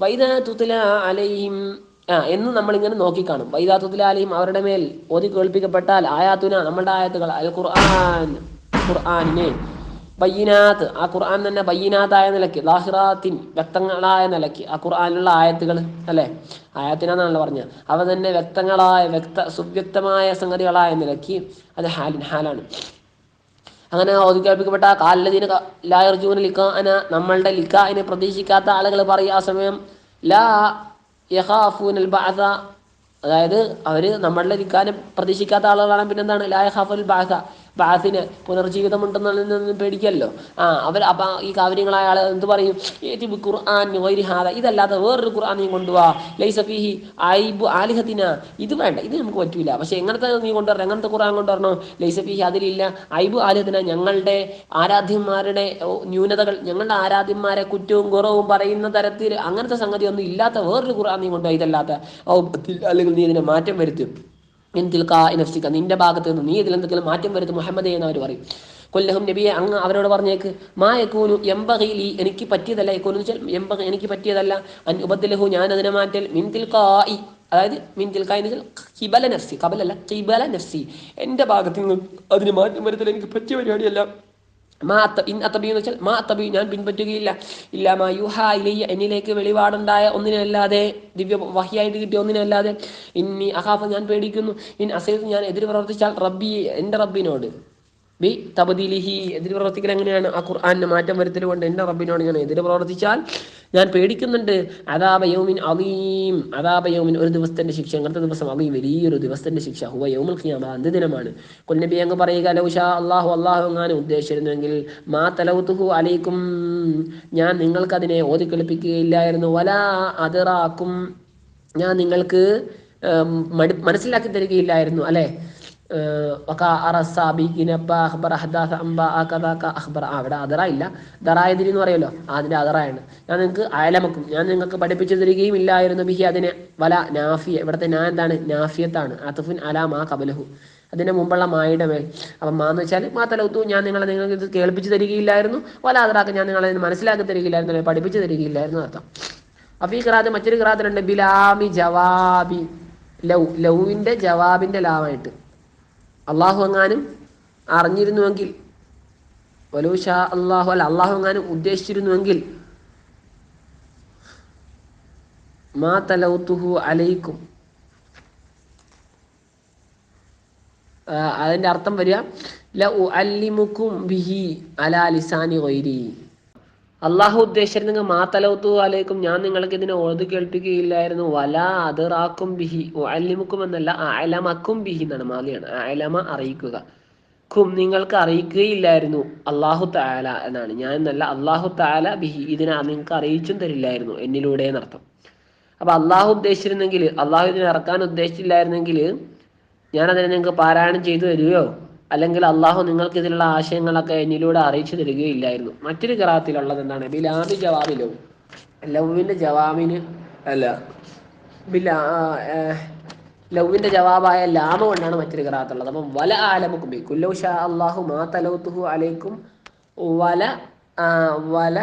വൈദാ തുത്ല അലൈഹിം. ആ എന്ന് നമ്മളിങ്ങനെ നോക്കിക്കാണും. വൈദാ തുത്ല അലൈഹിം അവരുടെ മേൽ ഓതി കേൾപ്പിക്കപ്പെട്ടാൽ ആയാത്തുന നമ്മളുടെ ആയത്തുകൾ അൽ ഖുർആൻ ഖുർആാനിനെ ബയ്യനാത്ത്. ആ ഖുർആൻ തന്നെ ബയ്യനാത്തായ നിലയ്ക്ക് ലാഹിറാത്തിൻ വ്യക്തങ്ങളായ നിലയ്ക്ക് ആ ഖുർആനിലുള്ള ആയത്തുകൾ അല്ലേ? ആയത്തിനാന്നാണല്ലോ പറഞ്ഞത്. അവ തന്നെ വ്യക്തങ്ങളായ വ്യക്ത സുവ്യക്തമായ സംഗതികളായ നിലയ്ക്ക് അത് ഹാലിൻ ഹാലാണ്. അങ്ങനെ ഔദ്യോഗികപ്പെട്ട കാലദീന ലായർജൂന ലിഖാന നമ്മളുടെ ലിഖാനെ പ്രതീക്ഷിക്കാത്ത ആളുകൾ പറയും ആ സമയം ലാ യഹാഫൂനൽ ബാസ അതായത് അവർ നമ്മളുടെ ലിഖാനെ പ്രതീക്ഷിക്കാത്ത ആളുകളാണ് പിന്നെന്താണ്? ലാ യഹാഫുൽ ബാസ ബാസിന് പുനർജീവിതം ഉണ്ടെന്നുള്ളതിൽ പേടിക്കല്ലോ. ആ അവർ അപ്പം ഈ കാവര്യങ്ങളായ ആൾ എന്ത് പറയും? ഏറ്റി ഖുർആൻ വൈരിഹാദ ഇതല്ലാതെ വേറൊരു ഖുർആൻ നീ കൊണ്ടുപോവാ ലൈസഫിഹി ഐബു ആലിഹത്തിന. ഇത് വേണ്ട ഇത് നമുക്ക് പറ്റൂല. പക്ഷെ എങ്ങനത്തെ നീ കൊണ്ടുവരണം? എങ്ങനത്തെ ഖുർആൻ കൊണ്ടുവരണോ? ലൈസഫിഹി അതിലില്ല. ഐബു ആലിഹത്തിന ഞങ്ങളുടെ ആരാധ്യന്മാരുടെ ന്യൂനതകൾ ഞങ്ങളുടെ ആരാധ്യന്മാരെ കുറ്റവും കുറവും പറയുന്ന തരത്തിൽ അങ്ങനത്തെ സംഗതി ഒന്നും ഇല്ലാത്ത വേറൊരു ഖുർആൻ നീ കൊണ്ടുപോയി ഇതല്ലാത്ത. അല്ലെങ്കിൽ നീ ഇതിനെ മാറ്റം വരുത്തും. നിന്റെ ഭാഗത്ത് നിന്ന് നീ ഇതിൽ എന്തെങ്കിലും മാറ്റം വരുത്തും മുഹമ്മദ് എന്ന് അവർ പറയും. കൊല്ലഹും നബിയെ അങ്ങ് അവരോട് പറഞ്ഞേക്ക് മാ യക്കൂനു എംബഹിലി എനിക്ക് പറ്റിയതല്ല യക്കൂനു എംബഹ എനിക്ക് പറ്റിയതല്ല. അൻ ഉപദ്ലഹു ഞാൻ അതിനെ മാറ്റൽ. മിൻതിൽ കായി അതായത് മിൻതിൽ കായി എന്ന് വെച്ചാൽ കിബല നഫ്സി കബലല്ല കിബല നഫ്സി. എന്റെ ഭാഗത്ത് നിന്ന് അതിന് മാറ്റം വരുത്തൽ എനിക്ക് പറ്റിയ പരിപാടിയല്ല. മാ ഇൻ അത്തബി എന്ന് വെച്ചാൽ മാ അത്തബി ഞാൻ പിൻപറ്റുകയില്ല. ഇല്ല മാ യുഹ ഇലയ്യ എന്നിലേക്ക് വെളിപാടുണ്ടായ ഒന്നിനല്ലാതെ ദിവ്യ വഹിയായിട്ട് കിട്ടിയ ഒന്നിനല്ലാതെ. ഇന്നി അഹാഫ് ഞാൻ പേടിക്കുന്നു. ഇൻ അസൈസ് ഞാൻ എതിർ പ്രവർത്തിച്ചാൽ റബ്ബി എന്റെ റബ്ബിനോട്. ബി തബദീലിഹി എതിര് പ്രവർത്തിക്കൽ എങ്ങനെയാണ്? ആ ഖുർആാനിന് മാറ്റം വരുത്തൽ കൊണ്ട് എന്റെ റബ്ബിനോട് ഞാൻ എതിര് പ്രവർത്തിച്ചാൽ ഞാൻ പേടിക്കുന്നുണ്ട്. അതാബയോമിൻ അലീം അതാബയോമിൻ ഒരു ദിവസത്തിന്റെ ശിക്ഷ അങ്ങനത്തെ ദിവസം അലീം വലിയൊരു ദിവസത്തിന്റെ ശിക്ഷ. ഹുവ യൗമുൽ ഖിയാമ അന്ത് ദിനമാണ്. കൊല്ലബി അങ്ങ് പറയുക ലൗഷാ അള്ളാഹു അള്ളാഹു എങ്ങാനും ഉദ്ദേശിച്ചിരുന്നെങ്കിൽ മാ തലൗത്തുഹു അലൈക്കും ഞാൻ നിങ്ങൾക്കതിനെ ഓതിക്കളിപ്പിക്കുകയില്ലായിരുന്നു വലാ അതിറാക്കും ഞാൻ നിങ്ങൾക്ക് മനസ്സിലാക്കി തരികയില്ലായിരുന്നു അല്ലേ? അവിടെ അതറ ഇല്ല ദറായതിരി എന്ന് പറയുമല്ലോ അതിന്റെ അതറായാണ് ഞാൻ നിങ്ങൾക്ക് അയലമക്കും. ഞാൻ നിങ്ങൾക്ക് പഠിപ്പിച്ചു തരികയും ഇല്ലായിരുന്നു ബിഹി അതിനെ. വല നാഫിയ ഇവിടുത്തെ ഞാൻ എന്താണ്? നാഫിയത്താണ്. അതുഫുൻ അല മാ കബലഹു അതിന്റെ മുമ്പുള്ള മായുടെ മേൽ. അപ്പം മാന്ന് വെച്ചാൽ മാ തലത്തു ഞാൻ നിങ്ങളെ നിങ്ങൾക്ക് ഇത് കേൾപ്പിച്ചു തരികയില്ലായിരുന്നു. വല അതറാക്ക് ഞാൻ നിങ്ങളെ മനസ്സിലാക്കി തരികയില്ലായിരുന്നു പഠിപ്പിച്ചു തരികയില്ലായിരുന്നു അർത്ഥം. അപ്പൊ ഈ ഖിറാത്ത് മറ്റൊരു ഖിറാത്തിലുണ്ട് ബിലാമി ജവാബി. ലൗ ലൗവിന്റെ ജവാബിന്റെ ലാവായിട്ട്. അള്ളാഹു എങ്ങാനും അറിഞ്ഞിരുന്നുവെങ്കിൽ വലൂഷ അള്ളാഹു അല്ല അള്ളാഹു എങ്ങാനും ഉദ്ദേശിച്ചിരുന്നുവെങ്കിൽ മാ തലൗത്തുഹു അലൈക്കും. അതിന്റെ അർത്ഥം വരിക ല അല്ലിമുക്കും ബിഹി അലാ ലിസാനി ഗൈരി. അള്ളാഹു ഉദ്ദേശിച്ചിരുന്നെങ്കിൽ നിങ്ങൾ തലൗത്തു അലൈക്കും ഞാൻ നിങ്ങൾക്ക് ഇതിനെ ഓതു കേൾപ്പിക്കുകയില്ലായിരുന്നു. വല അതിറാക്കും ബിഹി അല്ലിമുക്കും എന്നല്ല അലമക്കും ബിഹി എന്നാണ് മാലിയാണ്. അലമ അറിയിക്കുക ും. നിങ്ങൾക്ക് അറിയിക്കുകയില്ലായിരുന്നു അള്ളാഹു താല എന്നാണ്. ഞാൻ എന്നല്ല അള്ളാഹു താല ബിഹി ഇതിനെ നിങ്ങൾക്ക് അറിയിച്ചും തരില്ലായിരുന്നു എന്നിലൂടെ എന്നർത്ഥം അപ്പൊ അള്ളാഹു ഉദ്ദേശിച്ചിരുന്നെങ്കിൽ അള്ളാഹു ഇതിനെ ഇറക്കാൻ ഉദ്ദേശിച്ചില്ലായിരുന്നെങ്കിൽ ഞാൻ അതിനെ നിങ്ങൾക്ക് പാരായണം ചെയ്തു തരികയോ? അല്ലെങ്കിൽ അള്ളാഹു നിങ്ങൾക്ക് ഇതിലുള്ള ആശയങ്ങളൊക്കെ എന്നിലൂടെ അറിയിച്ചു തരികയില്ലായിരുന്നു. മറ്റൊരു കറാത്തിലുള്ളത് എന്താണ്? ബിലാബി ജവാബിലോ? ലവിന്റെ ജവാബിന് അല്ല ബില്ല ലവിന്റെ ജവാബായ ലാമ കൊണ്ടാണ് മറ്റൊരു കറാത്തുള്ളത് അപ്പം വല ആലമുക്കും ബി കുല്ലൗ ഷാ അള്ളാഹു മാ തലൗത്തുഹു അലൈക്കും വല വല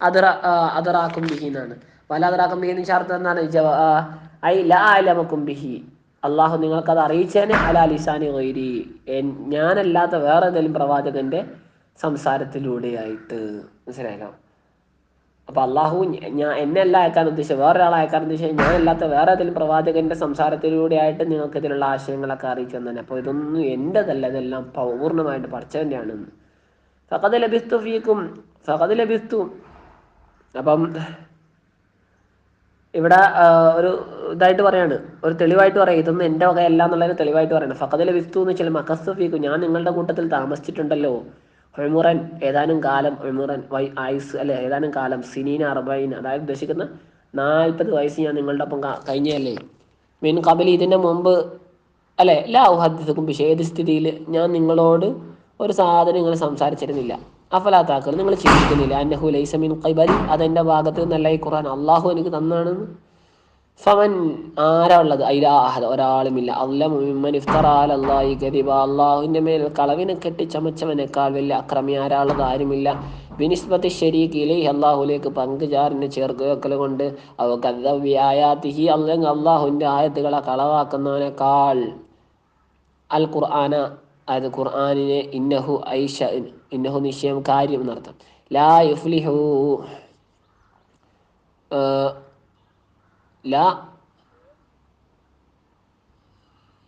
അതറ അതറാക്കും ബിഹി എന്നാണ്. വല അതറാക്കും ബിഹി എന്ന് അർത്ഥം എന്താണ്? ഐ ലാ ആലമക്കും ബിഹി. അള്ളാഹു നിങ്ങൾക്കത് അറിയിച്ചേനെ അലാ ലിസാനി ഗൈരി. ഞാനല്ലാത്ത വേറെ ഏതെങ്കിലും പ്രവാചകന്റെ സംസാരത്തിലൂടെയായിട്ട്. മനസ്സിലായല്ലോ അപ്പൊ അള്ളാഹു ഞാൻ എന്നെ അല്ല അയക്കാൻ ഉദ്ദേശിച്ചത് വേറൊരാളെ അയക്കാൻ ഉദ്ദേശിച്ചത് ഞാൻ അല്ലാത്ത വേറെ ഏതെങ്കിലും പ്രവാചകന്റെ സംസാരത്തിലൂടെ ആയിട്ട് നിങ്ങൾക്ക് ഇതിലുള്ള ആശയങ്ങളൊക്കെ അറിയിച്ചു തന്നെ അപ്പൊ ഇതൊന്നും എന്റെതല്ല ഇതെല്ലാം പൂർണമായിട്ട് പഠിച്ചവന്റെയാണ് ഫഖദ് ലഭിസ്തു ഫീക്കും ഫഖദ് ലഭിസ്തു. അപ്പം ഇവിടെ ഒരു ഇതായിട്ട് പറയാണ്. ഒരു തെളിവായിട്ട് പറയാം. ഇതൊന്നും എന്റെ വകയല്ല എന്നുള്ളതിന് തെളിവായിട്ട് പറയണം. ഫഖദ് വിസ്തു എന്ന് വെച്ചാൽ മക്കസ്തുഫീക്കു ഞാൻ നിങ്ങളുടെ കൂട്ടത്തിൽ താമസിച്ചിട്ടുണ്ടല്ലോ. ഒഴിമുറൻ ഏതാനും കാലം ഒഴിമുറൻ വൈ ആയുസ് അല്ലെ ഏതാനും കാലം സിനീൻ അറുബൈൻ അതായത് ഉദ്ദേശിക്കുന്ന നാൽപ്പത് വയസ്സ് ഞാൻ നിങ്ങളുടെ ഒപ്പം കഴിഞ്ഞല്ലേ മീൻ കബലി ഇതിന്റെ മുമ്പ് അല്ലെ എല്ലാ ഉഹദ്ദിസുക്കും ഏത് സ്ഥിതിയിൽ ഞാൻ നിങ്ങളോട് ഒരു സാധനം നിങ്ങൾ സംസാരിച്ചിരുന്നില്ല. അഫലാത്താക്കൾ നിങ്ങൾ ചിന്തിക്കുന്നില്ല. അന്നഹു ലൈസമിൻ മിൻ ഖൈബലി അതെന്റെ ഭാഗത്ത് നിന്നല്ല ഈ ഖുർആൻ. അള്ളാഹു എനിക്ക് തന്നാണെന്ന്. ഫമൻ ആരാ ഉള്ളത് അയിലാഹദ ഒരാളുമില്ല. അല്ലമുമ്മൻ കദിബ അള്ളാഹുവിന്റെ മേൽ കളവിനെ കെട്ടി ചമച്ചവനേക്കാൾ വലിയ അക്രമി ആരാളത് ആരുമില്ല. വിനിസ്ബത്ത് ഷെരീഖ് ഇലൈഹി അള്ളാഹുലേക്ക് പങ്കുചാറിനെ ചേർക്കുക വെക്കൽ കൊണ്ട് അവ കഥവ്യായാതിഹി അല്ലെങ്കിൽ അള്ളാഹുവിന്റെ ആയത്തുകളെ കളവാക്കുന്നവനേക്കാൾ അൽ ഖുർആന അത് ഖുർആാനിനെ ഇന്നഹു ഐഷ ഇന്നഹു നിശ്ചയം കാര്യം എന്നർത്ഥം ലാ യുഫ്ലിഹു ലാ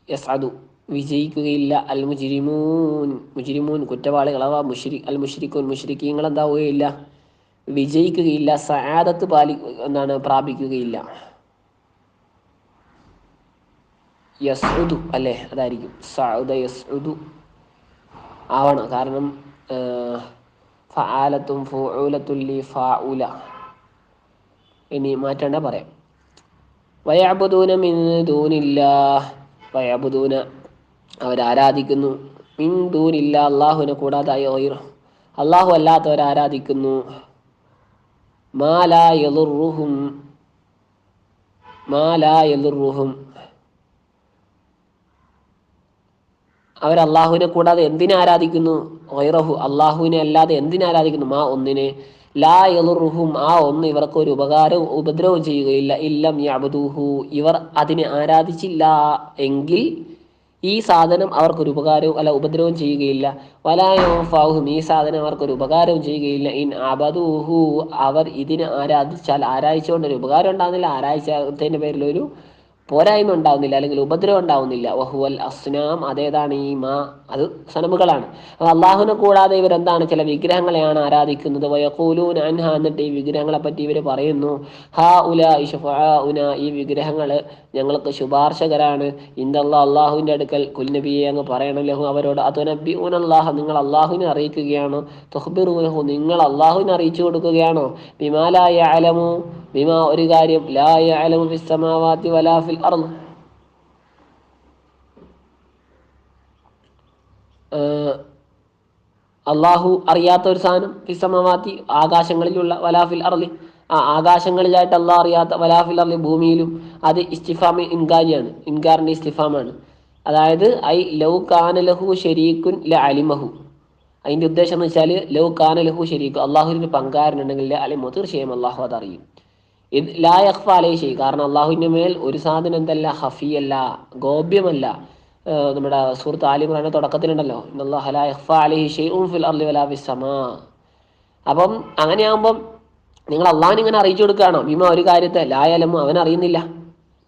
യസ്അദു. വിജയിക്കുകയില്ല. അൽ മുജിരിമൂൻ മുജിരിമൂൻ കുറ്റവാളികളവ. മുഷിരി അൽ മുഷിരിക്കൂൻ മുഷിരിക്കീങ്ങൾ എന്താവുകയില്ല വിജയിക്കുകയില്ല. സാദത്ത് പാലി എന്താണ് പ്രാപിക്കുകയില്ല. യസ്ഉദു അല്ലെ? അതായിരിക്കും. സഅദ യസ്ഉദു ആവണം. കാരണം ഏഹ്, ഫആലത്തും ഫുഊലത്തും ലി ഫാഉല ഇനി മാറ്റേണ്ട പറയാം. വയബുദൂന മിൻ ദൂനില്ലാഹ്. വയബുദൂന അവരാരാധിക്കുന്നു. മിന്ദൂനില്ല അള്ളാഹുവിനെ കൂടാതായ ഓയിർ അള്ളാഹു അല്ലാത്തവരാരാധിക്കുന്നു മാലാ യളുറുഹും മാലാ അവർ അള്ളാഹുവിനെ കൂടാതെ എന്തിനെ ആരാധിക്കുന്നു? ഗൈറഹു അള്ളാഹുവിനെ അല്ലാതെ എന്തിനെ ആരാധിക്കുന്നു? മാ ഒന്നിനെ. ലാ യളുറുഹും ആ ഒന്ന് ഇവർക്ക് ഒരു ഉപകാരവും ഉപദ്രവവും ചെയ്യുകയില്ല. ഇല്ലം യാബുദൂഹു ഇവർ അതിനെ ആരാധിച്ചില്ല എങ്കിൽ ഈ സാധനം അവർക്കൊരു ഉപകാരവും അല്ല ഉപദ്രവവും ചെയ്യുകയില്ല. വലായോഫാഹും ഈ സാധനം അവർക്കൊരു ഉപകാരവും ചെയ്യുകയില്ല. ഇൻ അബദൂഹു. അവർ ഇതിനെ ആരാധിച്ചാൽ ആരാധിച്ചുകൊണ്ട് ഒരു ഉപകാരം ഉണ്ടാകുന്നില്ല. ആരാധിച്ചതിന്റെ പേരിൽ ഒരു പോരായ്മ ഉണ്ടാവുന്നില്ല അല്ലെങ്കിൽ ഉപദ്രവം ഉണ്ടാവുന്നില്ല. വഹുവൽ അസ്നാം അതേതാണ് ഈ മാ അത് സനമുകളാണ്. അപ്പൊ അള്ളാഹുവിനെ കൂടാതെ ഇവരെന്താണ് ചില വിഗ്രഹങ്ങളെയാണ് ആരാധിക്കുന്നത്. വയക്കൂലൂൻ അൻഹ എന്നിട്ട് ഈ വിഗ്രഹങ്ങളെ പറ്റി ഇവർ പറയുന്നു. ഹാ ഉല ഉന ഈ വിഗ്രഹങ്ങൾ ഞങ്ങൾക്ക് ശുപാർശകരാണ്. ഇന്ദല്ലാ അള്ളാഹുവിന്റെ അടുക്കൽ കുൽനബിയെ അങ്ങ് പറയണം. ലഹു അവരോട് അതുനബി അള്ളാഹ നിങ്ങൾ അള്ളാഹുവിനെ അറിയിക്കുകയാണോ? തുഹ്ബിറൂനഹു നിങ്ങൾ അള്ളാഹുവിനെ അറിയിച്ചു കൊടുക്കുകയാണോ? ബിമാലായ അലമു ബിമാ ഒരു കാര്യം ലാ യഅലമു ഫിസ് സമാവാതി വലാ ഫിൽ അർദ്. ഏഹ് അള്ളാഹു അറിയാത്ത ഒരു സാധനം ഫിസമവാത്തി ആകാശങ്ങളിലുള്ള വലാഫിൽ അർലി ആ ആകാശങ്ങളിലായിട്ട് അള്ളാഹ് അറിയാത്ത വലാഫിൽ അർലി ഭൂമിയിലും അത് ഇസ്തിഫാമി ഇൻകാരിയാണ് ഇൻകാറിന്റെ ഇസ്തിഫാമാണ്. അതായത് ഐ ലൗ കാന ലഹു ഷരീക്കുൻ ല അലിമഹു. അതിന്റെ ഉദ്ദേശം എന്ന് വെച്ചാൽ ലൗ കാന ലഹു ഷരീഖ് അള്ളാഹുവിന് പങ്കാരനുണ്ടെങ്കിൽ അലിമു തീർച്ചയായും അള്ളാഹു അതറിയും. ലാ യഖ്ഫ അലൈഹി കാരണം അള്ളാഹുവിന്റെ മേൽ ഒരു സാധനം എന്തല്ല ഹഫിയല്ല ഗോപ്യമല്ല. നമ്മുടെ സുഹൃത്ത് ആലിമ്രാന്റെ തുടക്കത്തിലുണ്ടല്ലോ. ഇന്നല്ലാഹ അലൈഹി ഫിൽ വലാ അപ്പം അങ്ങനെയാകുമ്പം നിങ്ങൾ അള്ളാഹിനെ ഇങ്ങനെ അറിയിച്ചു കൊടുക്കുകയാണോ? ഭീമ ഒരു കാര്യത്തെ ലായാലും അവൻ അറിയുന്നില്ല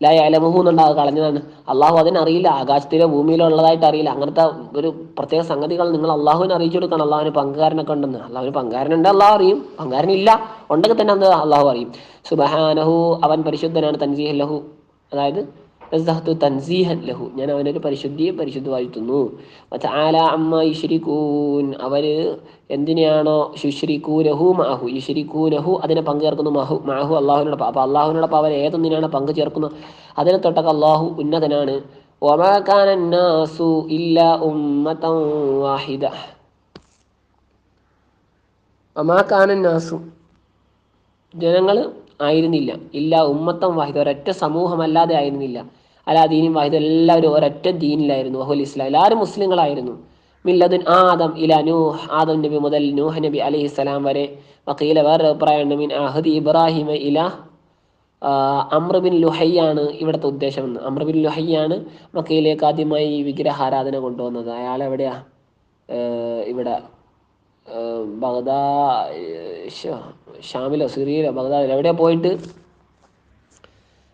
ലായാലമുഹു എന്നുണ്ടാവുക കളഞ്ഞതാണ്. അള്ളാഹു അതിനറിയില്ല ആകാശത്തിലോ ഭൂമിയിലോ ഉള്ളതായിട്ട് അറിയില്ല. അങ്ങനത്തെ ഒരു പ്രത്യേക സംഗതികൾ നിങ്ങൾ അള്ളാഹുവിനെ അറിയിച്ചു കൊടുക്കണം. അള്ളാഹുവിന് പങ്കുകാരനൊക്കെ ഉണ്ടെന്ന്. അള്ളാഹുവിന് പങ്കുകാരനുണ്ട് അള്ളാഹു അറിയും. പങ്കുകാരനില്ല ഉണ്ടെങ്കിൽ തന്നെ അത് അള്ളാഹു അറിയും. സുബഹാനഹു അവൻ പരിശുദ്ധനാണ്. തൻസീഹ് ലഹു. അതായത് സഹത്തു തൻസീഹൻ ലഹു ഞാൻ അവനൊരു പരിശുദ്ധിയെ പരിശുദ്ധമായിട്ടുന്നു മറ്റ ആല അമ്മ യുഷരിക്കൂൻ അവർ എന്തിനെയാണോ ശുശ്രിക്കൂനഹു മാഹു യുഷരിക്കൂനഹു അതിനെ പങ്കു ചേർക്കുന്നു മാഹു മാഹു അള്ളാഹുവിനോടൊപ്പം അപ്പോൾ അള്ളാഹുവിനോടൊപ്പം അവർ ഏതൊന്നിനാണ് പങ്കു ചേർക്കുന്നത് അതിനെ തൊട്ടൊക്കെ അള്ളാഹു ഉന്നതനാണ്. ഒമാക്കാനു ഇല്ല വാഹിദ. ഒമാക്കാനു ജനങ്ങൾ ആയിരുന്നില്ല. ഇല്ല ഉമ്മത്തം വാഹിദ് ഒരൊറ്റ സമൂഹമല്ലാതെ ആയിരുന്നില്ല. അല്ലാ ദീനും വാഹിദ് എല്ലാവരും ഒരൊറ്റ ദീനിലായിരുന്നു അഹുൽ ഇസ്ലാം. എല്ലാവരും മുസ്ലിങ്ങളായിരുന്നു. മില്ലദുൻ ആദം ഇല നൂഹ് ആദം നബി മുതൽ നൂഹ് നബി അലൈഹി സ്വലാം വരെ. വക്കീല വേറെ അഭിപ്രായമുണ്ട് മിൻ അഹദി ഇബ്രാഹിമ ഇല അമ്രബിൻ ലുഹയ്യാണ് ഇവിടുത്തെ ഉദ്ദേശം എന്ന് അമ്രബിൻ ലുഹയ്യാണ് മക്കയിലേക്ക് ആദ്യമായി വിഗ്രഹാരാധന കൊണ്ടുവന്നത്. അയാൾ എവിടെയാ? ഇവിടെ ബഗ്ദാ ഷാമിലോ സിറിയയിലോ ബഗ്ദാദിലോ എവിടെയാ പോയിട്ട്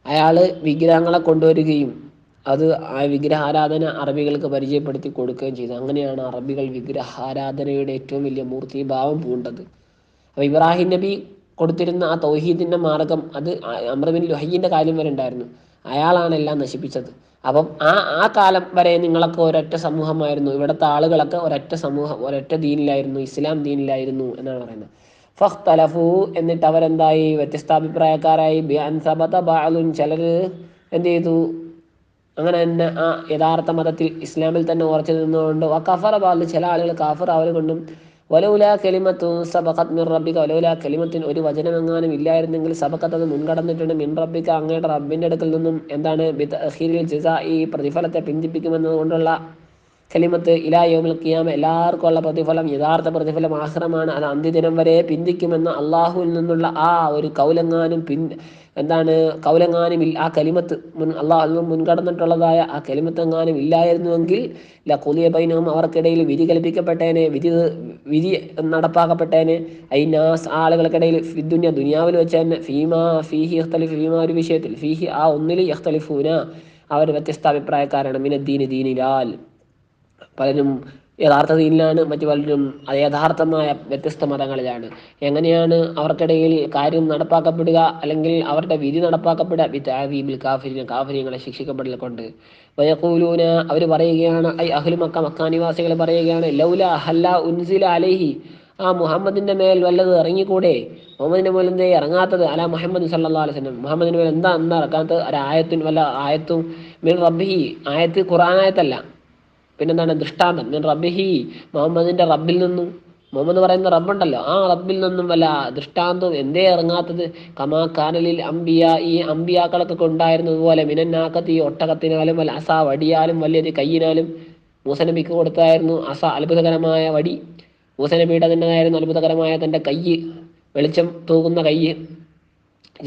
അയാൾ വിഗ്രഹങ്ങളെ കൊണ്ടുവരികയും അത് ആ വിഗ്രഹാരാധന അറബികൾക്ക് പരിചയപ്പെടുത്തി കൊടുക്കുകയും ചെയ്തു. അങ്ങനെയാണ് അറബികൾ വിഗ്രഹാരാധനയുടെ ഏറ്റവും വലിയ മൂർത്തി മൂർത്തിഭാവം പൂണ്ടത്. അപ്പൊ ഇബ്രാഹിം നബി കൊടുത്തിരുന്ന ആ തൗഹീദിന്റെ മാർഗം അത് അമ്രബിൻ ലുഹയ്യന്റെ കാര്യം വരെ ഉണ്ടായിരുന്നു. അയാളാണ് എല്ലാം നശിപ്പിച്ചത്. അപ്പം ആ ആ കാലം വരെ നിങ്ങളൊക്കെ ഒരൊറ്റ സമൂഹമായിരുന്നു. ഇവിടുത്തെ ആളുകളൊക്കെ ഒരൊറ്റ സമൂഹം ഒരൊറ്റ ദീനിലായിരുന്നു ഇസ്ലാം ദീനിലായിരുന്നു എന്നാണ് പറയുന്നത്. ഫഖ്തലഫു എന്നിട്ട് അവരെന്തായി? വ്യത്യസ്താഭിപ്രായക്കാരായി. ബിഅൻ സബത ബഅലുൻ. ചിലർ എന്ത് ചെയ്തു? അങ്ങനെ തന്നെ ആ യഥാർത്ഥ മതത്തിൽ ഇസ്ലാമിൽ തന്നെ ഉറച്ചു നിന്നുകൊണ്ട് ആ കഫറ ബാൽ ചില ആളുകൾ കാഫർ അവർ കൊണ്ടും വലൗല കലിമത്തു സബഖത് മിർ റബ്ബിക. വലൗല കെലിമത്തിന് ഒരു വചനമെങ്ങാനും ഇല്ലായിരുന്നെങ്കിൽ സബഖത്ത് അത് മുൻകടന്നിട്ടുണ്ട്. മിൻ റബ്ബിക അങ്ങയുടെ റബ്ബിന്റെ അടുക്കൽ നിന്നും എന്താണ്? ബിതഅഖീരിൽ ജസാ ഈ പ്രതിഫലത്തെ പിന്തിപ്പിക്കുമെന്നത് കൊണ്ടുള്ള കലിമത്ത് ഇലാ യോമിൽ ഖിയാമ എല്ലാവർക്കും ഉള്ള പ്രതിഫലം യഥാർത്ഥ പ്രതിഫലം ആഹ്റമാണ്. അത് അന്ത്യദിനം വരെ പിന്തിക്കുമെന്ന് അള്ളാഹുവിൽ നിന്നുള്ള ആ ഒരു കൗലങ്ങാനും പിൻ എന്താണ് കൗലങ്ങാനും ആ കലിമത്ത് മുൻ അള്ളാഹു മുൻകടന്നിട്ടുള്ളതായ ആ കലിമത്തെങ്ങാനും ഇല്ലായിരുന്നുവെങ്കിൽ ല കുലിയ അവർക്കിടയിൽ വിധി കൽപ്പിക്കപ്പെട്ടേനെ വിധി വിധി നടപ്പാക്കപ്പെട്ടേനെ ഐനാസ് ആളുകൾക്കിടയിൽ ദുന്യ ദുനിയാവിൽ വെച്ച് തന്നെ ഫീമ ഫീഹി യഖ്തലിഫ് ഫീമ ഒരു വിഷയത്തിൽ ഫീഹി ആ ഒന്നിൽ യഖ്തലിഫൂന. അവർ വ്യത്യസ്ത അഭിപ്രായക്കാരാണ്. മിനദ്ദീന് ദീനിലാൽ. പലരും യഥാർത്ഥ ദീനിലാണ് മറ്റു പലരും യഥാർത്ഥമായ വ്യത്യസ്ത മതങ്ങളിലാണ്. എങ്ങനെയാണ് അവർക്കിടയിൽ കാര്യം നടപ്പാക്കപ്പെടുക അല്ലെങ്കിൽ അവരുടെ വിധി നടപ്പാക്കപ്പെടുക? വിത്താബിൽ കാഫിരിനെ കാഫര്യങ്ങളെ ശിക്ഷിക്കപ്പെടൽ കൊണ്ട്. വയക്കൂലൂന അവർ പറയുകയാണ് ഐ അഹ്ലു മക്ക മക്കാനിവാസികൾ പറയുകയാണ് ലൗല ഹല്ല ഉൻസില അലൈഹി. ആ മുഹമ്മദിന്റെ മേൽ വല്ലത് ഇറങ്ങിക്കൂടെ? മുഹമ്മദിന്റെ മേൽ എന്തേ ഇറങ്ങാത്തത്? അല മുഹമ്മദ് സല്ലാ അലൈഹി മുഹമ്മദിന്റെ മേൽ എന്താ എന്താ ഇറക്കാത്തത് ഒരായത്തിൻ വല്ല ആയത്തും മീൻ റബ്ബി ആയത്ത് ഖുറാനായത്തല്ല പിന്നെന്താണ് ദൃഷ്ടാന്തം? ഞാൻ റബ്ബിഹി മുഹമ്മദിന്റെ റബ്ബിൽ നിന്നും മുഹമ്മദ് പറയുന്ന റബ്ബുണ്ടല്ലോ ആ റബ്ബിൽ നിന്നും വല്ല ദൃഷ്ടാന്തവും എന്തേ ഇറങ്ങാത്തത്? കമാ കാനലിൽ അമ്പിയ ഈ അമ്പിയാക്കളൊക്കെ ഉണ്ടായിരുന്നതുപോലെ മിനന്നാക്കത്ത് ഈ ഒട്ടകത്തിനാലും വല്ല അസ വടിയാലും വലിയത് കയ്യിനാലും മൂസനബിക്ക് കൊടുത്തായിരുന്നു അസ അത്ഭുതകരമായ വടി. മൂസനബിയുടെ തന്നെയായിരുന്നു അത്ഭുതകരമായ തന്റെ കയ്യ് വെളിച്ചം തൂകുന്ന കയ്യ്.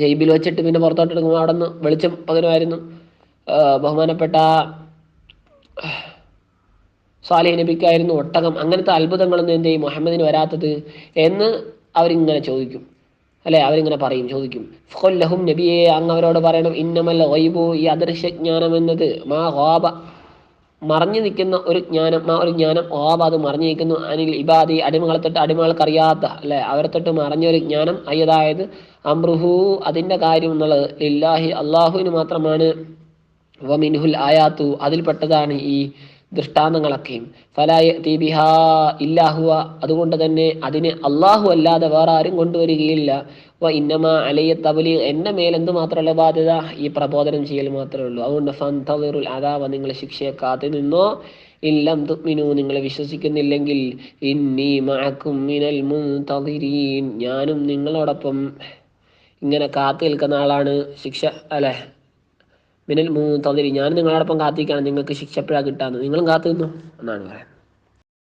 ജൈബിൽ വെച്ചിട്ട് പിന്നെ പുറത്തോട്ടെടുക്കുമ്പോൾ അവിടെ നിന്ന് വെളിച്ചം പകരമായിരുന്നു. ബഹുമാനപ്പെട്ട സാലിഹ് നബിക്കായിരുന്നു ഒട്ടകം. അങ്ങനത്തെ അത്ഭുതങ്ങളൊന്നും എന്ത് ചെയ്യും? മുഹമ്മദിന് വരാത്തത് എന്ന് അവരിങ്ങനെ ചോദിക്കും. അല്ലെ? അവരിങ്ങനെ പറയും ചോദിക്കും. ഫുഖുല്ലഹും നബിയെ അങ്ങ് അവരോട് പറയണം ഇന്നമല്ല വൈബു ഈ അദൃശ്യജ്ഞാനം എന്നത് മാ ഹോബ മറഞ്ഞു നിൽക്കുന്ന ഒരു ജ്ഞാനം ആ ഒരു ജ്ഞാനം ഓബ അത് മറഞ്ഞു നിൽക്കുന്നു. അനിൽ ഇബാദി അടിമകളെ തൊട്ട് അടിമകൾക്ക് അറിയാത്ത അല്ലെ? അവരെ തൊട്ട് മറഞ്ഞൊരു ജ്ഞാനം അയ്യതായത് അമ്രുഹു അതിന്റെ കാര്യം എന്നുള്ളത് ഇല്ലാഹി അള്ളാഹുവിന് മാത്രമാണ്. വമിൻഹുൽ ആയാത്തു അതിൽപ്പെട്ടതാണ് ഈ ദൃഷ്ടാന്തങ്ങളൊക്കെയും. ഫലായ തീബിഹ ഇല്ലാഹുവ അതുകൊണ്ട് തന്നെ അതിന് അള്ളാഹു അല്ലാതെ വേറെ ആരും കൊണ്ടുവരികയില്ല. വ ഇന്നമ അലയ തബലി എന്റെ മേലെന്ത് മാത്രമല്ല ബാധ്യത? ഈ പ്രബോധനം ചെയ്യൽ മാത്രമേ ഉള്ളൂ. അതുകൊണ്ട് ഫന്തവറുൽ അതാവ നിങ്ങൾ ശിക്ഷയെ കാത്തു നിന്നോ ഇല്ലം തുമിനു നിങ്ങൾ വിശ്വസിക്കുന്നില്ലെങ്കിൽ ഇന്നി മഅക്കും മിനൽ ഞാനും നിങ്ങളോടൊപ്പം ഇങ്ങനെ കാത്തു നിൽക്കുന്ന ആളാണ് ശിക്ഷ അല്ലെ? മിനൽ മുൻതദിരി ഞാൻ നിങ്ങളോടൊപ്പം കാത്തിരിക്കുകയാണ്. നിങ്ങൾക്ക് ശിക്ഷപ്പിഴ കിട്ടാന്ന്. നിങ്ങളും കാത്തു എന്നാണ് പറയുന്നത്.